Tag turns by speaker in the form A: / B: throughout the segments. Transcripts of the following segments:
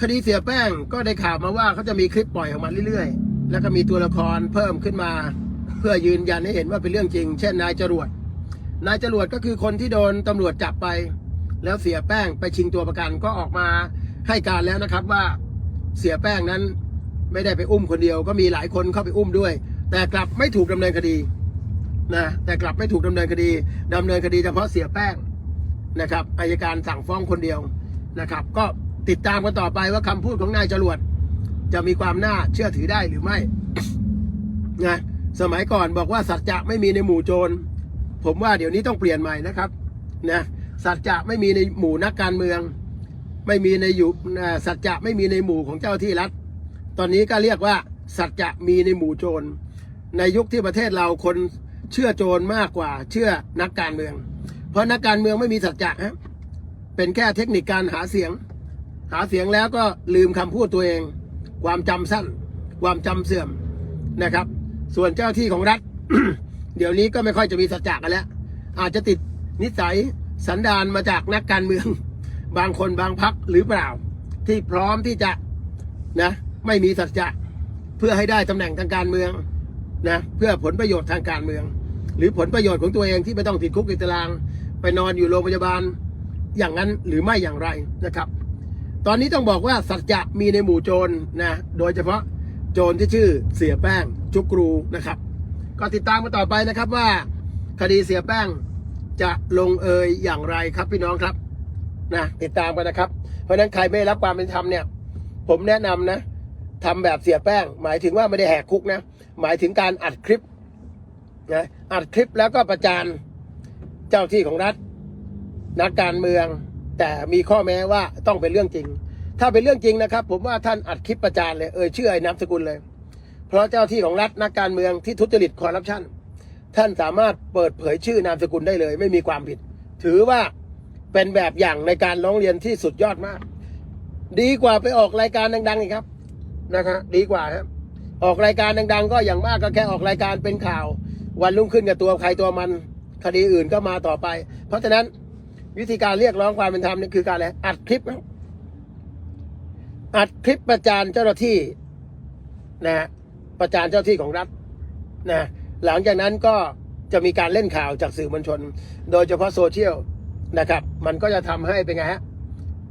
A: คดีเสียแป้งก็ได้ข่าวมาว่าเขาจะมีคลิปปล่อยออกมาเรื่อยๆ แล้วก็มีตัวละครเพิ่มขึ้นมา เพื่อยืนยันให้เห็นว่าเป็นเรื่องจริง เช่นนายจรวด นายจรวดก็คือคนที่โดนตำรวจจับไป แล้วเสียแป้งไปชิงตัวประกันก็ออกมาให้การแล้วนะครับว่าเสียแป้งนั้นไม่ได้ไปอุ้มคนเดียว ก็มีหลายคนเข้าไปอุ้มด้วย แต่กลับไม่ถูกดำเนินคดีนะแต่กลับไม่ถูกดำเนินคดีดำเนินคดีเฉพาะเสียแป้งนะครับอายการสั่งฟ้องคนเดียวนะครับ ก็ ติดตามกันต่อไปว่าคำพูดของนายจรวดจะมีความน่าเชื่อถือได้หรือไม่นะสมัยก่อนบอกว่าสัจจะไม่มีในหมู่โจร ผมว่าเดี๋ยวนี้ต้องเปลี่ยนใหม่นะครับนะสัจจะไม่มีในหมู่นักการเมือง ไม่มีในอยู่สัจจะไม่มีในหมู่ของเจ้าที่รัฐ ตอนนี้ก็เรียกว่า สัจจะมีในหมู่โจร ในยุคที่ประเทศเราคนเชื่อโจรมากกว่า เชื่อนักการเมือง เพราะนักการเมืองไม่มีสัจจะฮะเป็นแค่เทคนิคการหาเสียง หาเสียงแล้วก็ลืมคำพูดตัวเอง ความจำสั้น ความจำเสื่อมนะครับ ส่วนเจ้าที่ของรัฐ เดี๋ยวนี้ก็ไม่ค่อยจะมีสัจจะกันแล้ว อาจจะติดนิสัยสันดานมาจากนักการเมือง บางคนบางพักหรือเปล่า ที่พร้อมที่จะนะไม่มีสัจจะเพื่อให้ได้ตำแหน่งทางการเมืองนะเพื่อผลประโยชน์ทางการเมือง หรือผลประโยชน์ของตัวเองที่ไม่ต้องติดคุกติดตาราง ไปนอนอยู่โรงพยาบาลอย่างนั้นหรือไม่อย่างไรนะครับ ตอนนี้ต้องบอกว่าสัจจะมีในหมู่โจรนะโดยเฉพาะโจรที่ชื่อเสียแป้งจุกรูนะครับ ก็ติดตามกันต่อไปนะครับว่า คดีเสียแป้งจะลงเอยอย่างไรครับพี่น้องครับนะติดตามกันนะครับ เพราะฉะนั้นใครไม่รับความเป็นธรรมเนี่ย ผมแนะนำนะทำแบบเสียแป้ง หมายถึงว่าไม่ได้แหกคุกนะ หมายถึงการอัดคลิปนะอัดคลิปแล้วก็ประจานเจ้าที่ของรัฐ นักการเมือง แต่มีข้อแม้ว่าต้องเป็นเรื่องจริง ถ้าเป็นเรื่องจริงนะครับ ผมว่าท่านอัดคลิปประจานเลยเออชื่อไอ้นามสกุลเลย เพราะเจ้าที่ของรัฐนักการเมืองที่ทุจริตคอร์รัปชันท่านสามารถเปิดเผยชื่อนามสกุลได้เลย ไม่มีความผิด ถือว่าเป็นแบบอย่างในการร้องเรียนที่สุดยอดมาก ดีกว่าไปออกรายการดัง ๆ อีกครับนะครับดีกว่าครับออกรายการดัง ๆ ก็อย่างมากก็แค่ออกรายการเป็นข่าว วันรุ่งขึ้นกับตัวใครตัวมัน คดีอื่นก็มาต่อไป เพราะฉะนั้น วิธีการเรียกร้องความเป็นธรรมนี่คือการอะไรอัดคลิปอัดคลิปประจานเจ้าหน้าที่นะฮะประจานเจ้าที่ของรัฐนะหลังจากนั้นก็จะมีการเล่นข่าวจากสื่อมวลชน โดยเฉพาะโซเชียลนะครับ มันก็จะทำให้เป็นไงฮะ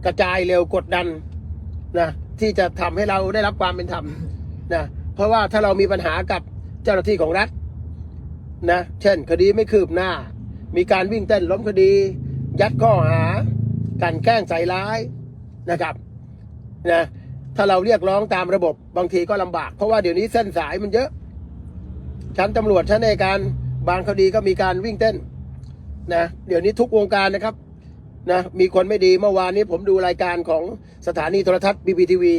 A: กระจายเร็วกดดันนะที่จะทำให้เราได้รับความเป็นธรรมนะเพราะว่าถ้าเรามีปัญหากับเจ้าหน้าที่ของรัฐนะเช่น คดีไม่คืบหน้า มีการวิ่งเต้นล้มคดี ยัดข้อหากลันแกล้งใส่ร้ายนะครับนะถ้าเราเรียกร้องตามระบบบางทีก็ลำบาก เพราะว่าเดี๋ยวนี้เส้นสายมันเยอะ ชั้นตำรวจชั้นในการบางคดีก็มีการวิ่งเต้นนะเดี๋ยวนี้ทุกวงการนะครับนะมีคนไม่ดีเมื่อวานนี้ผมดูรายการของสถานีโทรทัศน์บีบีทีวี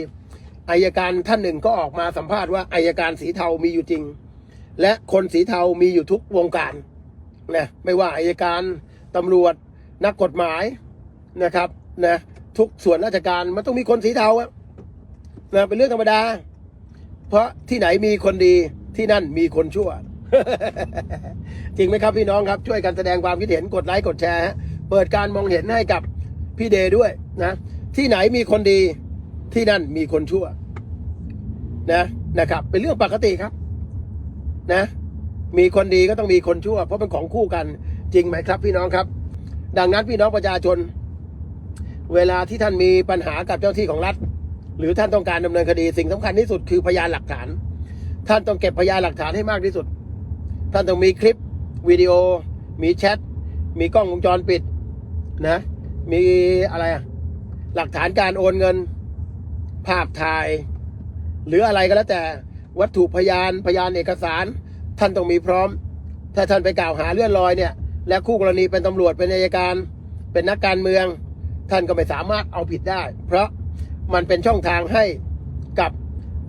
A: อายการท่านหนึ่งก็ออกมาสัมภาษณ์ว่าอายการสีเทามีอยู่จริง และคนสีเทามีอยู่ทุกวงการนะไม่ว่าอายการตำรวจ นักกฎหมายนะครับนะทุกส่วนราชการมันต้องมีคนสีเทาอะนะเป็นเรื่องธรรมดา เพราะที่ไหนมีคนดีที่นั่นมีคนชั่ว จริงไหมครับพี่น้องครับช่วยกันแสดงความคิดเห็นกดไลค์กดแชร์ฮะเปิดการมองเห็นให้กับพี่เดย์ด้วยนะที่ไหนมีคนดีที่นั่นมีคนชั่ว นะนะครับ เป็นเรื่องปกติครับ นะ มีคนดีก็ต้องมีคนชั่ว เพราะเป็นของคู่กัน จริงไหมครับ พี่น้องครับ ดังนั้นพี่น้องประชาชน เวลาที่ท่านมีปัญหากับเจ้าที่ของรัฐ หรือท่านต้องการดำเนินคดีสิ่งสำคัญที่สุดคือพยานหลักฐาน ท่านต้องเก็บพยานหลักฐานให้มากที่สุด ท่านต้องมีคลิปวิดีโอ มีแชทมีกล้องวงจรปิดนะ มีอะไรอะหลักฐานการโอนเงิน ภาพถ่าย หรืออะไรก็แล้วแต่วัตถุพยานพยานเอกสาร ท่านต้องมีพร้อม ถ้าท่านไปกล่าวหาเลื่อนลอยเนี่ย และคู่กรณีเป็นตำรวจเป็นอัยการ เป็นนักการเมือง ท่านก็ไม่สามารถเอาผิดได้ เพราะมันเป็นช่องทางให้กับ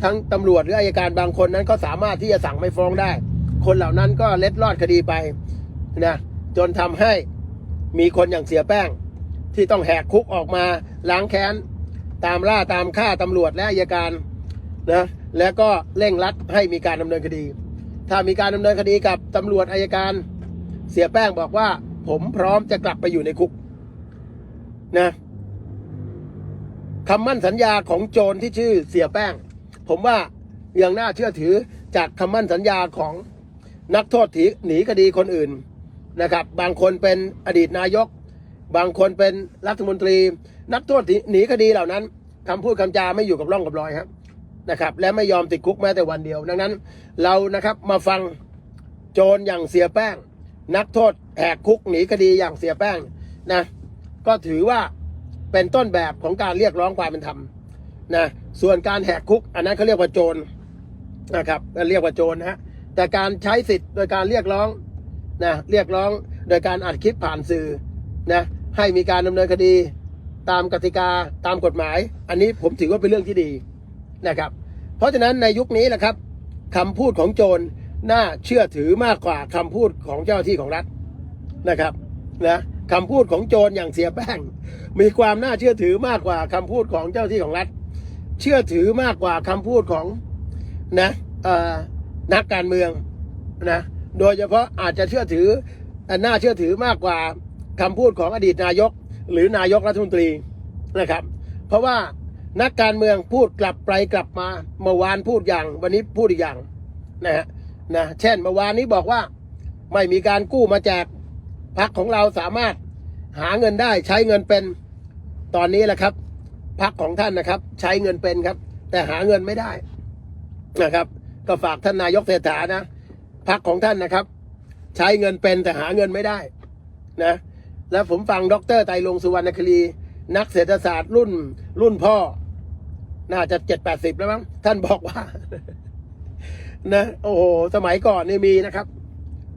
A: ทั้งตำรวจหรืออายการบางคนนั้นก็สามารถที่จะสั่งไม่ฟ้องได้ คนเหล่านั้นก็เล็ดลอดคดีไปนะจนทำให้มีคนอย่างเสียแป้ง ที่ต้องแหกคุกออกมาล้างแค้น ตามล่าตามฆ่าตำรวจและอายการนะแล้วก็เร่งรัดให้มีการดำเนินคดี ถ้ามีการดำเนินคดีกับตำรวจอายการ เสียแป้งบอกว่า ผมพร้อมจะกลับไปอยู่ในคุกนะคำมั่นสัญญาของโจรที่ชื่อเสียแป้ง ผมว่ายังน่าเชื่อถือจากคำมั่นสัญญาของนักโทษถีหนีคดีคนอื่นนะครับ บางคนเป็นอดีตนายก บางคนเป็นรัฐมนตรี นักโทษหนีคดีเหล่านั้นคำพูดคำจาไม่อยู่กับร่องกับรอยครับนะครับ และไม่ยอมติดคุกแม้แต่วันเดียว ดังนั้น เรานะครับมาฟังโจรอย่างเสียแป้ง นักโทษแหกคุกหนีคดีอย่างเสียแป้งนะก็ถือว่าเป็นต้นแบบของการเรียกร้องความเป็นธรรมนะส่วนการแหกคุก อันนั้นเขาเรียกว่าโจรนะครับเรียกว่าโจรนะฮะแต่การใช้สิทธิ์โดยการเรียกร้องนะเรียกร้องโดยการอัดคลิปผ่านสื่อนะให้มีการดำเนินคดีตามกติกาตามกฎหมาย อันนี้ผมถือว่าเป็นเรื่องที่ดีนะครับ เพราะฉะนั้นในยุคนี้แหละครับคำพูดของโจร น่าเชื่อถือมากกว่าคำพูดของเจ้าที่ของรัฐนะครับนะคำพูดของโจรอย่างเสียแป้ง มีความน่าเชื่อถือมากกว่าคำพูดของเจ้าที่ของรัฐ เชื่อถือมากกว่าคำพูดของนะนักการเมืองนะโดยเฉพาะอาจจะเชื่อถือน่าเชื่อถือมากกว่าคำพูดของอดีตนายก หรือนายกรัฐมนตรีนะครับ เพราะว่านักการเมืองพูดกลับไปกลับมาเมื่อวานพูดอย่าง วันนี้พูดอีกอย่างนะฮะ นะเช่นเมื่อวานนี้บอกว่า ไม่มีการกู้มาแจกพักของเราสามารถหาเงินได้ใช้เงินเป็นตอนนี้แหละครับพักของท่านนะครับ ใช้เงินเป็นครับ แต่หาเงินไม่ได้นะครับ ก็ฝากท่านนายกเศรษฐานะพักของท่านนะครับ ใช้เงินเป็นแต่หาเงินไม่ได้นะแล้วผมฟังดรไตรลงสุวรรณคลีนักเศรษฐศาสตร์รุ่นรุ่นพ่อ น่าจะเจ็ดแปดสิบแล้วมั้งท่านบอกว่า นะโอ้โหสมัยก่อนนี่มีนะครับ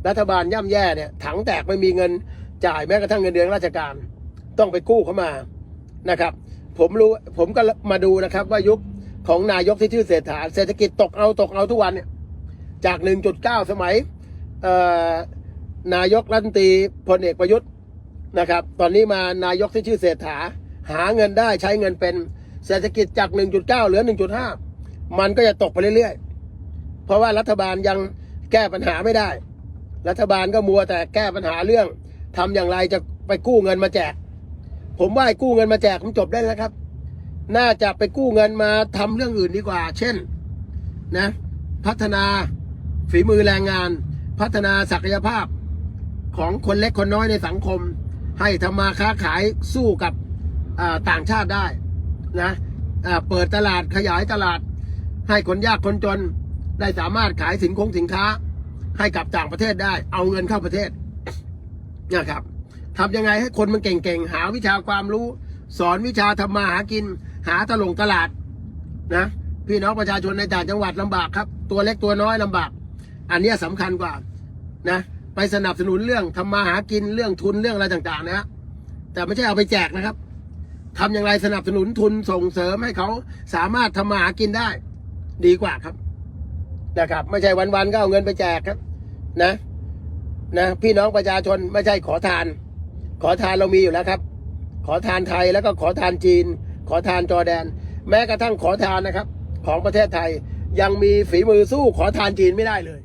A: รัฐบาลย่ำแย่เนี่ย ถังแตกไม่มีเงินจ่ายแม้กระทั่งเงินเดือนราชการ ต้องไปกู้เข้ามานะครับ ผมรู้ผมก็มาดูนะครับ ว่ายุคของนายกที่ชื่อเศรษฐาเศรษฐกิจตกเอาตกเอาทุกวันเนี่ยจากหนึ่งจุดเก้าสมัยนายกรัฐมนตรีพลเอกประยุทธ์นะครับ ตอนนี้มานายกที่ชื่อเศรษฐา หาเงินได้ใช้เงินเป็นเศรษฐกิจจาก 1.9 เหลือ 1.5 มันก็จะตกไปเรื่อยๆ เพราะว่ารัฐบาลยังแก้ปัญหาไม่ได้ รัฐบาลก็มัวแต่แก้ปัญหาเรื่องทำอย่างไรจะไปกู้เงินมาแจก ผมว่าไอ้กู้เงินมาแจกผมจบได้แล้วครับ น่าจะไปกู้เงินมาทำเรื่องอื่นดีกว่า เช่นนะพัฒนาฝีมือแรงงาน พัฒนาศักยภาพของคนเล็กคนน้อยในสังคม ให้ทำมาค้าขายสู้กับต่างชาติได้นะเปิดตลาดขยายตลาดให้คนยากคนจน ได้สามารถขายสินคงสินค้า ให้กับต่างประเทศได้ เอาเงินเข้าประเทศนะครับทำยังไงให้คนมันเก่งๆ หาวิชาความรู้ สอนวิชาทำมาหากิน หาตลงตลาดนะพี่น้องประชาชนในต่างจังหวัดลำบากครับ ตัวเล็กตัวน้อยลำบาก อันนี้สำคัญกว่านะไปสนับสนุนเรื่องทำมาหากินเรื่องทุนเรื่องอะไรต่างๆนะฮะแต่ไม่ใช่เอาไปแจกนะครับทำอย่างไรสนับสนุนทุนส่งเสริมให้เขาสามารถทำมาหากินได้ ดีกว่าครับ นะครับ ไม่ใช่วันๆก็เอาเงินไปแจกครับ นะนะพี่น้องประชาชนไม่ใช่ขอทาน ขอทานเรามีอยู่แล้วครับ ขอทานไทยแล้วก็ขอทานจีน ขอทานจอแดน แม้กระทั่งขอทานนะครับ ของประเทศไทยยังมีฝีมือสู้ขอทานจีนไม่ได้เลย